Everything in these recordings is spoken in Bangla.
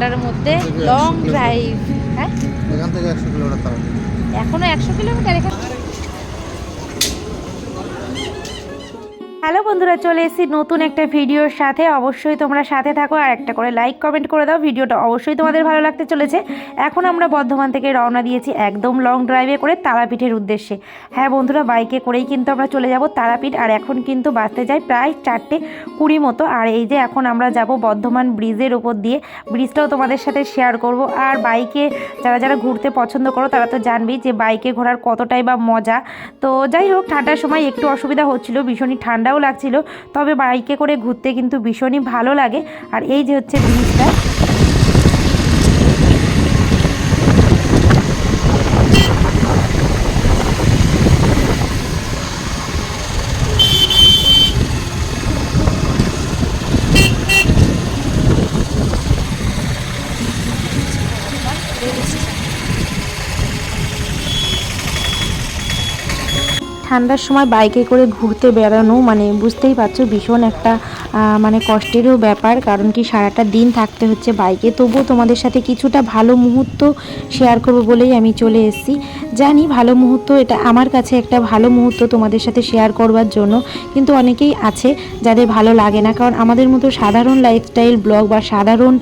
ঠান্ডার মধ্যে লং ড্রাইভ হ্যাঁ? এখান থেকে একশো কিলোমিটার এখনও একশো কিলোমিটার এখানে হ্যালো বন্ধুরা, চলে এসেছি নতুন একটা ভিডিওর সাথে। অবশ্যই তোমরা সাথে থাকো আর একটা করে লাইক কমেন্ট করে দাও। ভিডিওটা অবশ্যই তোমাদের ভালো লাগতে চলেছে। এখন আমরা বর্ধমান থেকে রওনা দিয়েছি একদম লং ড্রাইভে করে তারাপীঠের উদ্দেশ্যে। হ্যাঁ বন্ধুরা বাইকে করেই কিন্তু আমরা চলে যাব তারাপীঠ। আর এখন কিন্তু বাসতে যাই প্রায় চারটে কুড়ি মতো। আর এই যে এখন আমরা যাব বর্ধমান ব্রিজের ওপর দিয়ে। ব্রিজটাও তোমাদের সাথে শেয়ার করব। আর বাইকে যারা যারা ঘুরতে পছন্দ করো, তারা তো জানবেই যে বাইকে ঘোরার কতটাই বা মজা। তো যাই হোক, ঠান্ডার সময় একটু অসুবিধা হচ্ছিল ভীষণই ঠান্ডাও লাগছিল। তবে বাইকে করে ঘুরতে কিন্তু ভীষণই ভালো লাগে। আর এই যে হচ্ছে ব্রিজটা ঠান্ডার সময় বাইকে করে ঘুরতে বেড়ানো মানে বুঝতেই পারছ ভীষণ একটা মানে কষ্টেরও ব্যাপার, কারণ কি সারাটা দিন থাকতে হচ্ছে বাইকে। তবুও তোমাদের সাথে কিছুটা ভালো মুহূর্ত শেয়ার করব বলেই আমি চলে এসেছি। জানি ভালো মুহূর্ত, এটা আমার কাছে একটা ভালো মুহূর্ত তোমাদের সাথে শেয়ার করবার জন্য। কিন্তু অনেকেই আছে যাদের ভালো লাগে না, কারণ আমাদের মতো সাধারণ লাইফস্টাইল ব্লগ বা সাধারণ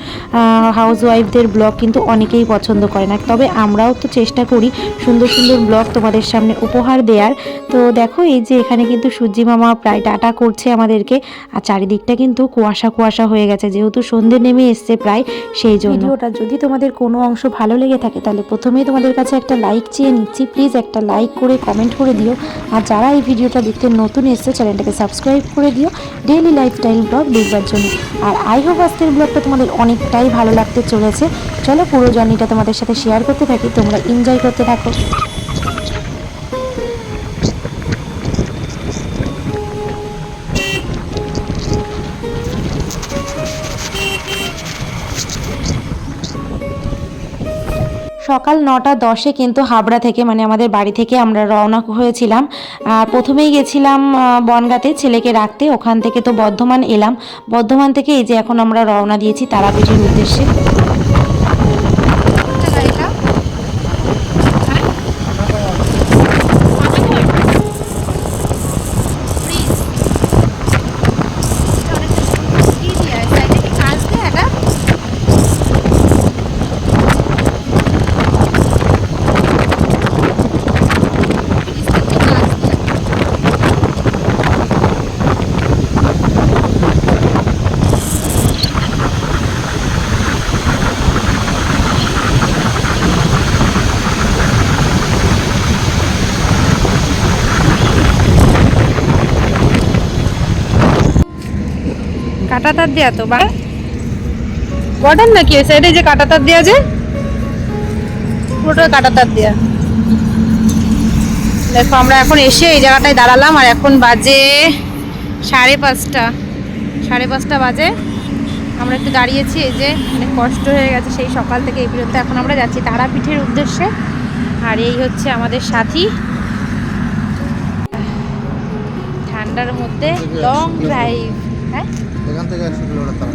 হাউস ওয়াইফদের ব্লগ কিন্তু অনেকেই পছন্দ করে না। তবে আমরাও তো চেষ্টা করি সুন্দর সুন্দর ব্লগ তোমাদের সামনে উপহার দেওয়ার তো দেখো, এই যে এখানে কিন্তু সূর্যি মামা প্রায় টাটা করছে আমাদেরকে। আর চারিদিকটা কিন্তু কুয়াশা কুয়াশা হয়ে গেছে। যেহেতু সন্ধে নেমে এসছে প্রায়, সেই জন্য। ভিডিওটা যদি তোমাদের কোনো অংশ ভালো লেগে থাকে, তাহলে প্রথমেই তোমাদের কাছে একটা লাইক চেয়ে নিচ্ছি। প্লিজ একটা লাইক করে কমেন্ট করে দিও। আর যারা এই ভিডিওটা দেখতে নতুন এসছে, চ্যানেলটাকে সাবস্ক্রাইব করে দিও। ডেইলি লাইফস্টাইল ব্লগ দেখবার জন্য। আর আই হোপ আজকের ব্লগটা তোমাদের অনেকটাই ভালো লাগতে চলেছে। চলো পুরো জার্নিটা তোমাদের সাথে শেয়ার করতে থাকি। তোমরা এনজয় করতে থাকো। সকাল নটা দশে কিন্তু হাবড়া থেকে মানে আমাদের বাড়ি থেকে আমরা রওনা হয়েছিলাম। আর প্রথমেই গেছিলাম বনগাতে ছেলেকে রাখতে। ওখান থেকে তো বর্ধমান এলাম। বর্ধমান থেকে এই যে এখন আমরা রওনা দিয়েছি তারাপীঠের উদ্দেশ্যে। কাটা তার দেয়া তো বা? বর্ডার নাকি ওই সাইডে যে কাটা তার দেয়া যে? পুরোটা কাটা তার দেয়া। দেখো আমরা এখন এসে এই জায়গাটায় দাঁড়ালাম আর এখন বাজে সাড়ে পাঁচটা। সাড়ে পাঁচটা বাজে। আমরা একটু দাঁড়িয়েছি এই যে অনেক কষ্ট হয়ে গেছে সেই সকাল থেকে এই পর্যন্ত। এখন আমরা যাচ্ছি তারাপীঠের উদ্দেশ্যে আর এই হচ্ছে আমাদের সাথী। ঠান্ডার মধ্যে লং ড্রাইভ হ্যাঁ? এখান থেকে একশো কিলোমিটার তারা।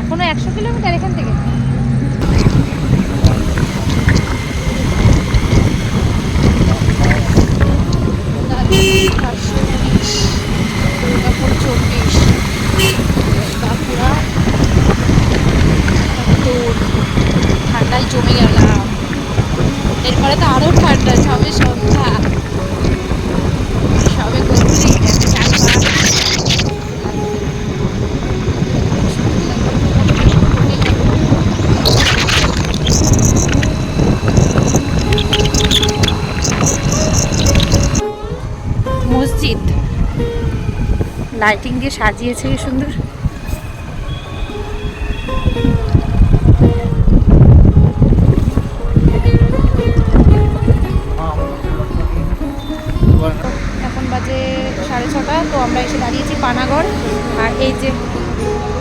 এখনও একশো কিলোমিটার এখান থেকে? ঠান্ডায় জমে গেলাম এরপরে তো আরও ঠান্ডা সবে সবে লাইটিং দিয়ে সাজিয়েছে কি সুন্দর। এখন বাজে সাড়ে ছটা, তো আমরা এসে দাঁড়িয়েছি পানাগড়। আর এই যে,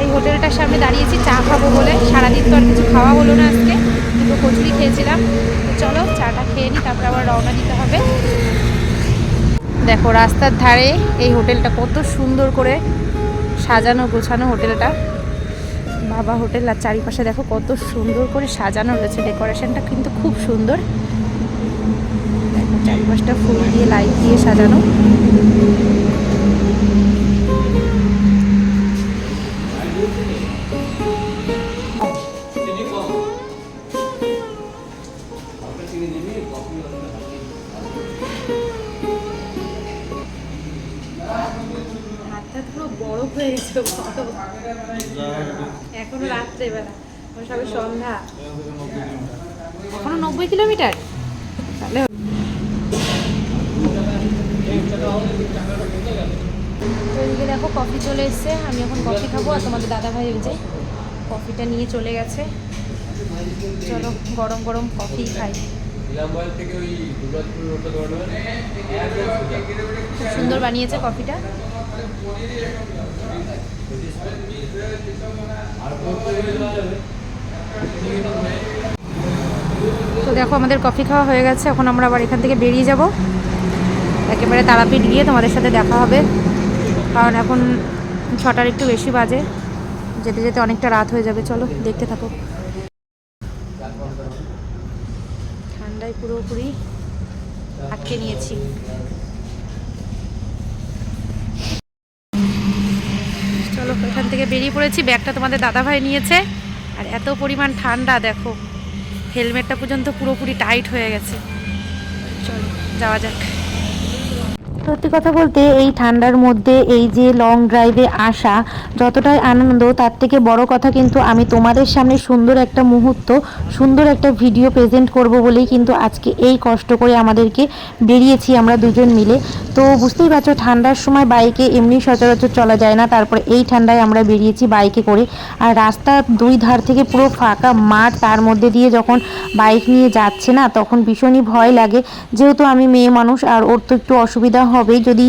এই হোটেলটার সামনে দাঁড়িয়েছি, চা খাব বলে। সারাদিন তো আর কিছু খাওয়া হলো না আজকে, দুটো কচুরি খেয়েছিলাম। চলো, চাটা খেয়ে নিই তারপরে আবার রওনা দিতে হবে। দেখো, রাস্তার ধারে এই হোটেলটা কত সুন্দর করে সাজানো, গোছানো হোটেলটা। বাবা, হোটেল আর চারিপাশে দেখো কত সুন্দর করে সাজানো রয়েছে। ডেকোরেশনটা কিন্তু খুব সুন্দর। চারিপাশটা ফুল দিয়ে, লাইট দিয়ে সাজানো। দেখো কফি চলে এসছে। আমি এখন কফি খাব আর তোমাদের দাদা ভাই ওই যে কফিটা নিয়ে চলে গেছে। চলো, গরম গরম কফি খাই। সুন্দর বানিয়েছে কফিটা তো দেখো, আমাদের কফি খাওয়া হয়ে গেছে। এখন আমরা আবার এখান থেকে বেরিয়ে যাব। একেবারে তারাপীঠ গিয়ে তোমাদের সাথে দেখা হবে। কারণ এখন ছটার একটু বেশি বাজে। যেতে যেতে অনেকটা রাত হয়ে যাবে, চলো দেখতে থাকো। ঠান্ডায় পুরোপুরি আটকে নিয়েছি। চলো, এখান থেকে বেরিয়ে পড়েছি। ব্যাগটা তোমাদের দাদাভাই নিয়েছে। আর এত পরিমাণ ঠান্ডা, দেখো। হেলমেটটা পর্যন্ত পুরোপুরি টাইট হয়ে গেছে। চলো, যাওয়া যাক। সত্যি কথা বলতে এই ঠান্ডার মধ্যে এই যে লং ড্রাইভে আসা যতটাই আনন্দ, তার থেকে বড় কথা কিন্তু আমি তোমাদের সামনে সুন্দর একটা মুহূর্ত, সুন্দর একটা ভিডিও প্রেজেন্ট করব বলেই কিন্তু আজকে এই কষ্ট করে আমাদেরকে বেরিয়েছি আমরা দুজন মিলে। তো বুঝতেই পারছ, ঠান্ডার সময় বাইকে এমনি সচরাচর চলা যায় না, তারপরে এই ঠান্ডায় আমরা বেরিয়েছি বাইকে করে। আর রাস্তার দুই ধার থেকে পুরো ফাঁকা মাঠ, তার মধ্যে দিয়ে যখন বাইক নিয়ে যাচ্ছে না, তখন ভীষণই ভয় লাগে। যেহেতু আমি মেয়ে মানুষ, আর ওর তো একটু অসুবিধা হবেই। যদি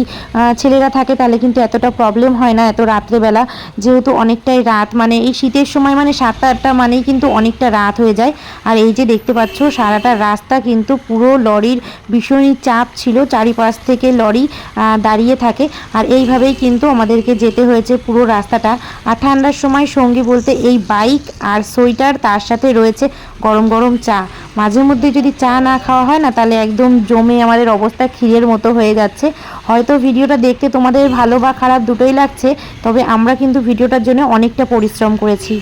ছেলেরা থাকে তাহলে কিন্তু এতটা প্রবলেম হয় না এত রাত্রেবেলা। যেহেতু অনেকটাই রাত মানে এই শীতের সময় মানে সাতটা, আটটা মানেই কিন্তু অনেকটা রাত হয়ে যায়। আর এই যে দেখতে পাচ্ছ, সারাটা রাস্তা কিন্তু পুরো লরির ভীষণই চাপ ছিল। চারিপাশ থেকে লরি দাঁড়িয়ে থাকে। আর এইভাবেই কিন্তু আমাদেরকে যেতে হয়েছে পুরো রাস্তাটা। আর ঠান্ডার সময় সঙ্গী বলতে এই বাইক আর সোয়েটার তার সাথে রয়েছে গরম গরম চা। মাঝে মধ্যে যদি চা না খাওয়া হয় না, তাহলে একদম জমে আমাদের অবস্থা ক্ষীরের মতো হয়ে যাচ্ছে। হয়তো ভিডিওটা দেখতে তোমাদের ভালো বা খারাপ দুটোই লাগছে, তবে আমরা কিন্তু ভিডিওটার জন্য অনেকটা পরিশ্রম করেছি।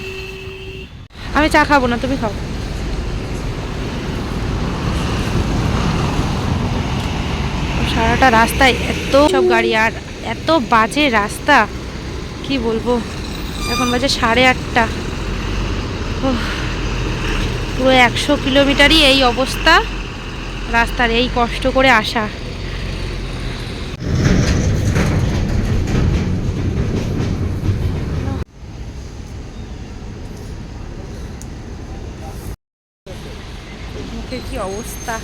আমি চা খাব না, তুমি খাও। সারাটা রাস্তায় এত সব গাড়ি আর এত বাজে রাস্তা, কি বলব? এখন বাজে সাড়ে আটটা। পুরো একশো কিলোমিটারই এই অবস্থা, রাস্তার এই কষ্ট করে আসা। অবস্থা।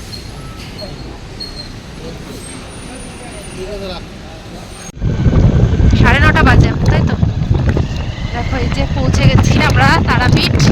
সাড়ে নটা বাজে তাই তো? দেখো এই যে পৌঁছে গেছি আমরা তারাপীঠ।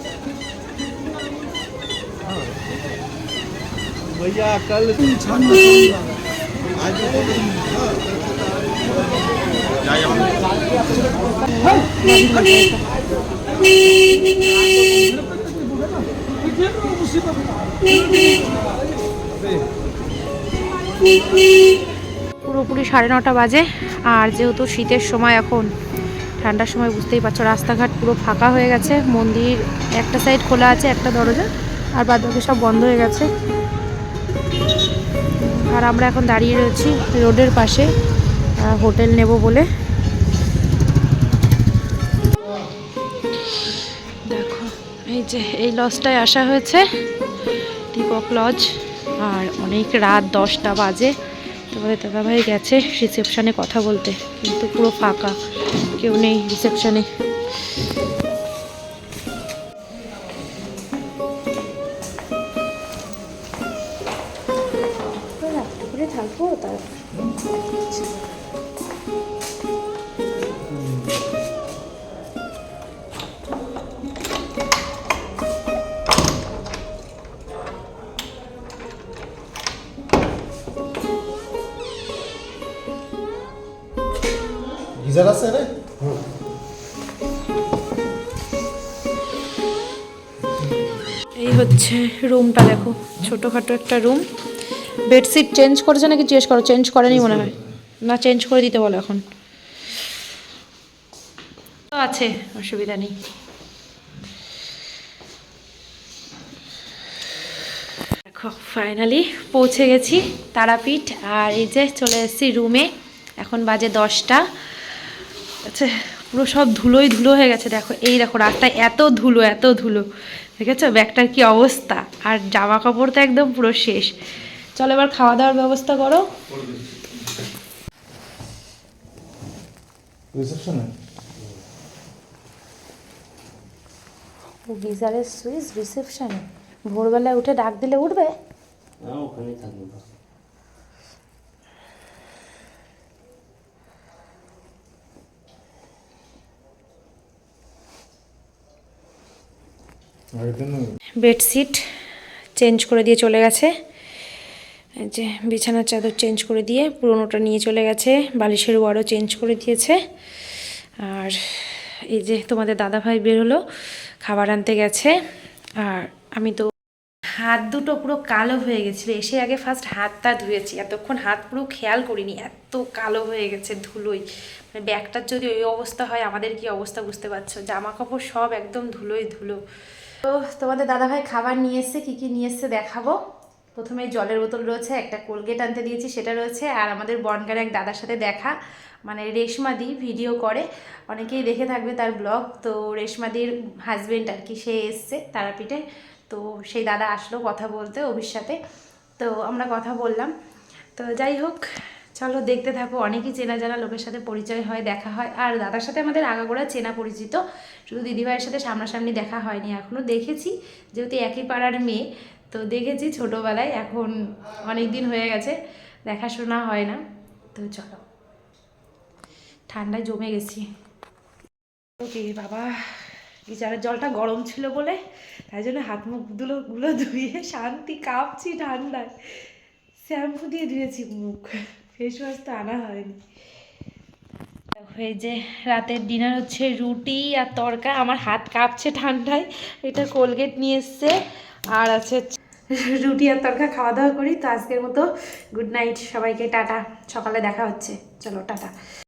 भैया कल आज পুরোপুরি সাড়ে নটা বাজে আর যেহেতু শীতের সময় এখন ঠান্ডার সময় বুঝতেই পারছো রাস্তাঘাট পুরো ফাঁকা হয়ে গেছে মন্দির একটা সাইড খোলা আছে একটা দরজা আর বাদ বাকি সব বন্ধ হয়ে গেছে। আর আমরা এখন দাঁড়িয়ে রয়েছি রোডের পাশে হোটেল নেব বলে। দেখো, এই যে, এই লজটায় আসা হয়েছে দীপক লজ আর অনেক রাত দশটা বাজে। তারপরে দাদাভাই গেছে রিসেপশানে কথা বলতে, কিন্তু পুরো ফাঁকা, কেউ নেই রিসেপশনে রুমটা দেখো, ছোটোখাটো একটা রুম। বেডশিট চেঞ্জ করেছে নাকি জিজ্ঞেস করো? চেঞ্জ করেনি মনে হয়। না, চেঞ্জ করে দিতে বলো এখন। তো আছে, অসুবিধা নেই। দেখো ফাইনালি পৌঁছে গেছি তারাপীঠ, আর এই যে চলে এসেছি রুমে। এখন বাজে দশটা। আচ্ছা পুরো সব ধুলোই ধুলো হয়ে গেছে, দেখো। এই দেখো রাস্তায় এত ধুলো এত ধুলো। দেখেছ? ব্যাগটার কি অবস্থা? আর জামা কাপড় তো একদম পুরো শেষ। চলো এবার খাওয়া দাওয়ার ব্যবস্থা করো। রিসেপশনে? গিজারের সুইচ রিসেপশনে। ভোরবেলায় উঠে ডাক দিলে উঠবে? না ওখানে থাকব। বেডশিট চেঞ্জ করে দিয়ে চলে গেছে। যে বিছানার চাদর চেঞ্জ করে দিয়ে পুরোনোটা নিয়ে চলে গেছে, বালিশের ওয়ারও চেঞ্জ করে দিয়েছে। আর এই যে তোমাদের দাদাভাই বের হলো, খাবার আনতে গেছে। আর আমি তো হাত দুটো পুরো কালো হয়ে গেছিল, এসে আগে ফার্স্ট হাতটা ধুয়েছি, এতক্ষণ হাত পুরো খেয়াল করিনি, এত কালো হয়ে গেছে ধুলোই। মানে ব্যাগটার যদি ওই অবস্থা হয়, আমাদের কি অবস্থা বুঝতে পারছ? জামা কাপড় সব একদম ধুলোই ধুলো। তো তোমাদের দাদাভাই খাবার নিয়ে এসছে, কী কী নিয়ে এসছে দেখাবো। প্রথমে জলের বোতল রয়েছে, একটা কোলগেট আনতে দিয়েছি, সেটা রয়েছে, আর আমাদের বনগার এক দাদার সাথে দেখা মানে রেশমাদি ভিডিও করে, অনেকেই দেখে থাকবে তার ব্লগ। তো রেশমাদির হাজব্যান্ড আর কি, সে এসছে তারাপীঠে। তো সেই দাদা আসলো কথা বলতে অভির সাথে তো আমরা কথা বললাম। তো যাই হোক চলো দেখতে থাকো। অনেকই চেনা জানা লোকের সাথে পরিচয় হয়, দেখা হয়। আর দাদার সাথে আমাদের আগাগোড়া চেনা পরিচিত। শুধু দিদিভাইয়ের সাথে সামনাসামনি দেখা হয়নি এখনও দেখেছি। যেহেতু একই পাড়ার মেয়ে, তো দেখেছি ছোটোবেলায়। এখন অনেক দিন হয়ে গেছে, দেখাশোনা হয় না। তো চলো। ঠান্ডায় জমে গেছি। ওকে, বাবা গিজারের জলটা গরম ছিল বলে। তাই জন্য হাত মুখগুলো গুলো ধুয়ে শান্তি কাঁপছি ঠান্ডায়। শ্যাম্পু দিয়ে ধুয়েছি মুখ। ফেস ওয়াশ তো আনা হয়নি। হয়ে যে রাতের ডিনার হচ্ছে রুটি আর তরকা, আমার হাত কাঁপছে ঠান্ডায়, এটা কোলগেট নিয়ে এসছে, আর আছে রুটি আর তরকা খাওয়া দাওয়া করি, তো আজকের মতো গুড নাইট সবাইকে, টাটা, সকালে দেখা হচ্ছে, চলো, টাটা।